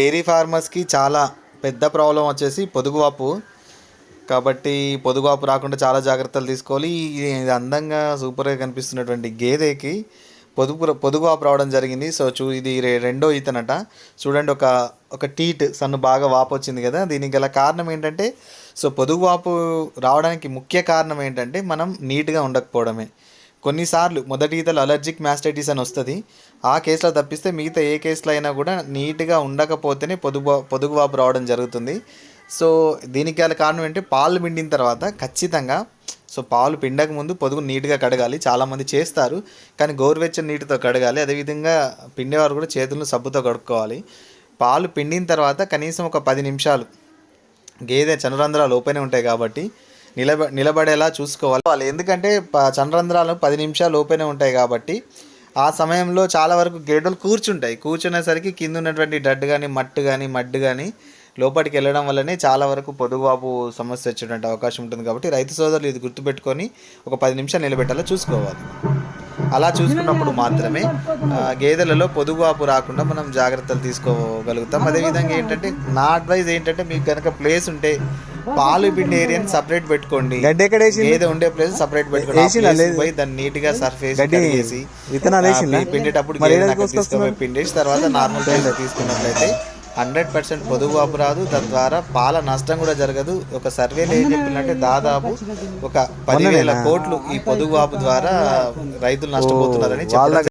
Dairy ఫార్మర్స్కి చాలా పెద్ద problem వచ్చేసి పొదుగువాపు. కాబట్టి పొదుగువాపు రాకుండా చాలా జాగ్రత్తలు తీసుకోవాలి. ఇది అందంగా సూపర్గా కనిపిస్తున్నటువంటి గేదెకి పొదుపు పొదుగువాపు రావడం జరిగింది. సో చూ ఇది రెండో ఈతనట. చూడండి ఒక ఒక టీట్ సన్ను బాగా వాపు వచ్చింది కదా. దీనికి గల కారణం ఏంటంటే సో పొదుగువాపు రావడానికి ముఖ్య కారణం ఏంటంటే మనం నీట్గా ఉండకపోవడమే. కొన్నిసార్లు మొదటి ఈతలు అలర్జిక్ మ్యాస్టైటిస్ అని వస్తుంది. ఆ కేసులో తప్పిస్తే మిగతా ఏ కేసులో అయినా కూడా నీట్గా ఉండకపోతేనే పొదుగు పొదుగువాపు రావడం జరుగుతుంది. సో దీనికి గల కారణం ఏంటి? పాలు పిండిన తర్వాత ఖచ్చితంగా సో పాలు పిండక ముందు పొదుగు నీట్గా కడగాలి. చాలామంది చేస్తారు కానీ గోరువెచ్చని నీటితో కడగాలి. అదేవిధంగా పిండేవారు కూడా చేతులను సబ్బుతో కడుక్కోవాలి. పాలు పిండిన తర్వాత కనీసం ఒక పది నిమిషాలు గేదె చనురంధ్రాలు ఓపెన్ ఉంటాయి కాబట్టి నిలబ నిలబడేలా చూసుకోవాలి. వాళ్ళు ఎందుకంటే చంద్రంధ్రాలు పది నిమిషాలు లోపేనే ఉంటాయి కాబట్టి ఆ సమయంలో చాలా వరకు గేదెలు కూర్చుంటాయి. కూర్చునేసరికి కింద ఉన్నటువంటి డడ్ కానీ మట్టు కానీ మడ్డు కానీ లోపలికి వెళ్ళడం వల్లనే చాలా వరకు పొదుగువాపు సమస్య వచ్చేటువంటి అవకాశం ఉంటుంది కాబట్టి రైతు సోదరులు ఇది గుర్తుపెట్టుకొని ఒక పది నిమిషాలు నిలబెట్టాలో చూసుకోవాలి. అలా చూసుకున్నప్పుడు మాత్రమే గేదెలలో పొదుగుబాపు రాకుండా మనం జాగ్రత్తలు తీసుకోగలుగుతాం. అదేవిధంగా ఏంటంటే నా అడ్వైజ్ ఏంటంటే మీకు కనుక ప్లేస్ ఉంటే పాలు పిండి ఏరియాని సపరేట్ పెట్టుకోండి. గడ్డి ఎక్కడ? గేదె ఉండే ప్లేస్ సపరేట్ పెట్టుకోండి? పోయి దాన్ని నీట్గా సర్ఫేస్ కడిగేసి విత్తనాలు పిండేటప్పుడు పిండేసి తర్వాత నార్మల్ ప్లేస్ తీసుకున్నట్లయితే హండ్రెడ్ పర్సెంట్ పొదుగు వాపు రాదు. తద్వారా పాల నష్టం కూడా జరగదు. ఒక సర్వేలో ఏం చెప్పినట్టే దాదాపు ఒక పదివేల కోట్లు ఈ పొదుగు వాపు ద్వారా రైతులు నష్టపోతున్నారని చెప్పడం